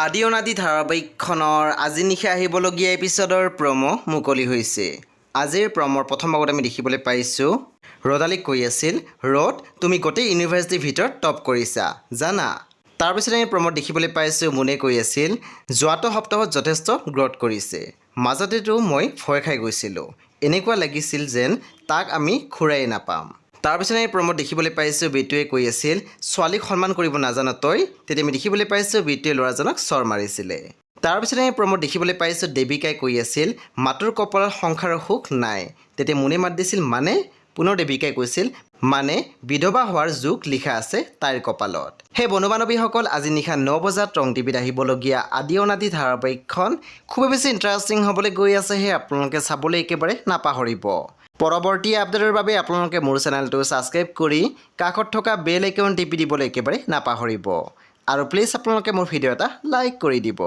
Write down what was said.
আদি অনাদি ধাৰাবাহিকখনৰ আজি নিশা আহিবলগীয়া এপিছডৰ প্ৰম' মুকলি হৈছে। আজিৰ প্ৰমৰ প্ৰথম ভাগত আমি দেখিবলৈ পাইছোঁ ৰদালিক কৈ আছিল, ৰদ, তুমি গোটেই ইউনিভাৰ্চিটিৰ ভিতৰত টপ কৰিছা, জানা? তাৰপিছত আমি প্ৰমত দেখিবলৈ পাইছোঁ, মুনে কৈ আছিল, যোৱাটো সপ্তাহত যথেষ্ট গ্ৰ'থ কৰিছে। মাজতেতো মই ভয় খাই গৈছিলোঁ। এনেকুৱা লাগিছিল যেন তাক আমি ঘূৰাই নাপাম। তাৰপিছত আমি প্ৰমত দেখিবলৈ পাইছোঁ বিটুৱে কৈ আছিল ছোৱালীক সন্মান কৰিব নাজান তই? তেতিয়া আমি দেখিবলৈ পাইছোঁ বিটুৱে ল'ৰাজনক চৰ মাৰিছিলে। তাৰপিছত আমি প্ৰমত দেখিবলৈ পাইছোঁ দেৱিকাই কৈ আছিল মাতুৰ কপালত সংসাৰৰ সুখ নাই। তেতিয়া মুনে মাত দিছিল মানে? পুনৰ দেৱিকাই কৈছিল মানে বিধৱা হোৱাৰ যুগ লিখা আছে তাইৰ কপালত। সেই বন্ধু আজি নিশা ন বজাত ৰং টিভিত আহিবলগীয়া আদি অনাদি ধাৰাবাহিকখন খুবেই বেছি ইণ্টাৰেষ্টিং হ'বলৈ গৈ আছে সেই আপোনালোকে চাবলৈ একেবাৰে নাপাহৰিব। পৰৱৰ্তী আপডেটৰ বাবে আপোনালোকে মোৰ চেনেলটো ছাবস্ক্ৰাইব কৰি কাষত থকা বেল আইকন টিপি দিবলৈ একেবাৰে নাপাহৰিব। আৰু প্লিজ আপোনালোকে মোৰ ভিডিঅ' এটা লাইক কৰি দিব।